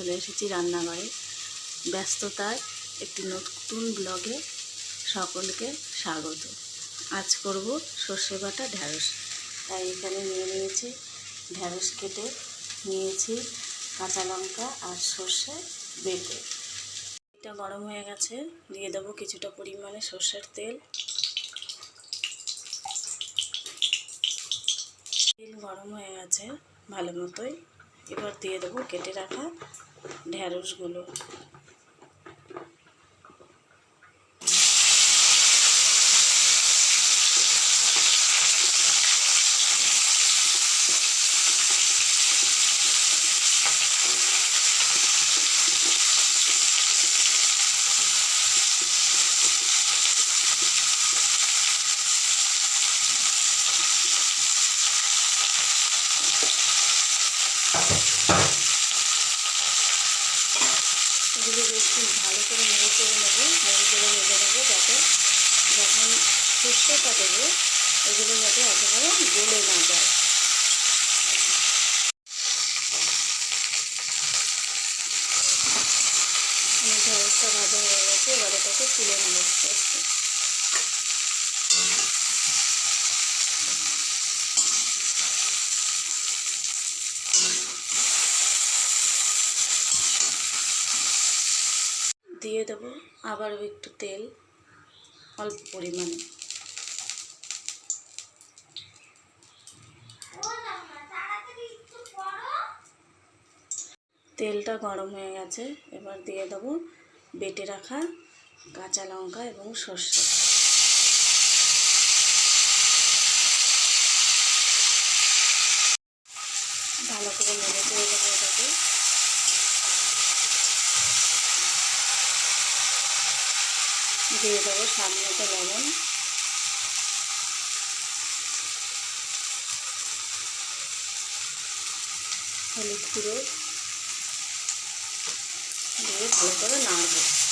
চলে এসেছি রান্নাঘরে। ব্যস্ততার একটি নতুন ব্লগে সকলকে স্বাগত। আজ করব সর্ষে বাটা ঢ্যাঁড়স তাই এখানে নিয়ে নিয়েছি ঢ্যাঁড়স কেটে, নিয়েছি কাঁচা লঙ্কা আর সর্ষে বেটে। এটা গরম হয়ে গেছে, দিয়ে দেবো কিছুটা পরিমাণে সর্ষের তেল। তেল গরম হয়ে গেছে ভালো মতোই। এবার দিয়ে দেবো কেটে রাখা ঢ্যাঁড়সগুলো এগুলো একটু ভালো করে নেড়ে চেড়ে নেব নেড়ে চেড়ে ভেজে নেব যাতে যখন সর্ষেটা দেবো এগুলো যাতে একেবারে গলে না যায়। ঢেঁড়সটা ভাজা হয়ে গেছে, এবার এটাকে তুলে নেব দিয়ে দেবো। আবারও একটু তেল, অল্প পরিমাণে। তেলটা গরম হয়ে গেছে। এবার দিয়ে দেবো বেটে রাখা কাঁচা লঙ্কা এবং সর্ষে। ভালো করে নেড়ে চেড়ে দেবো এটাকে। দিয়ে দেবো মতো লবণ। হলুদ গুঁড়ো। দিয়ে ভালো করে নাড়বো।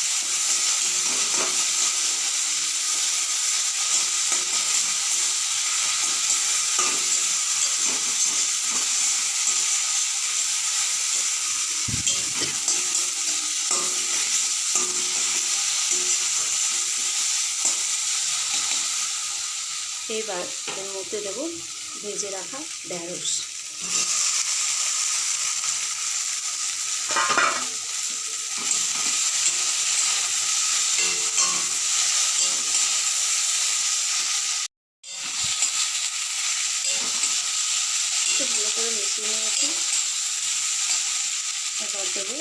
এবার এর মধ্যে দেবো ভেজে রাখা ঢ্যাঁড়স ভালো করে মিশিয়ে নিয়েছি। এবার দেবো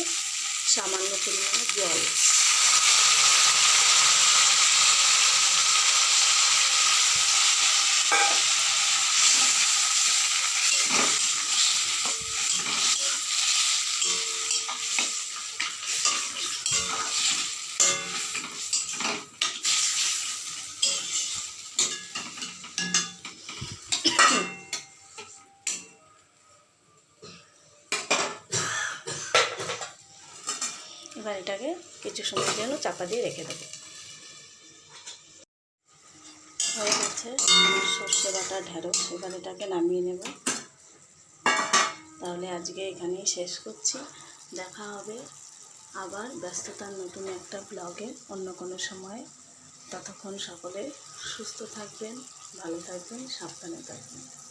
সামান্য পরিমাণে জল। এবার এটাকে কিছু সময়ের জন্য চাপা দিয়ে রেখে দেবো। হয়ে গেছে সর্ষে বাটা ঢেঁড়স, এবার এটাকে নামিয়ে নেব। তাহলে আজকে এখানেই শেষ করছি। দেখা হবে আবার ব্যস্ততার নতুন একটা ব্লগে অন্য কোনো সময়। ততক্ষণ সকলে সুস্থ থাকবেন, ভালো থাকবেন, সাবধানে থাকবেন।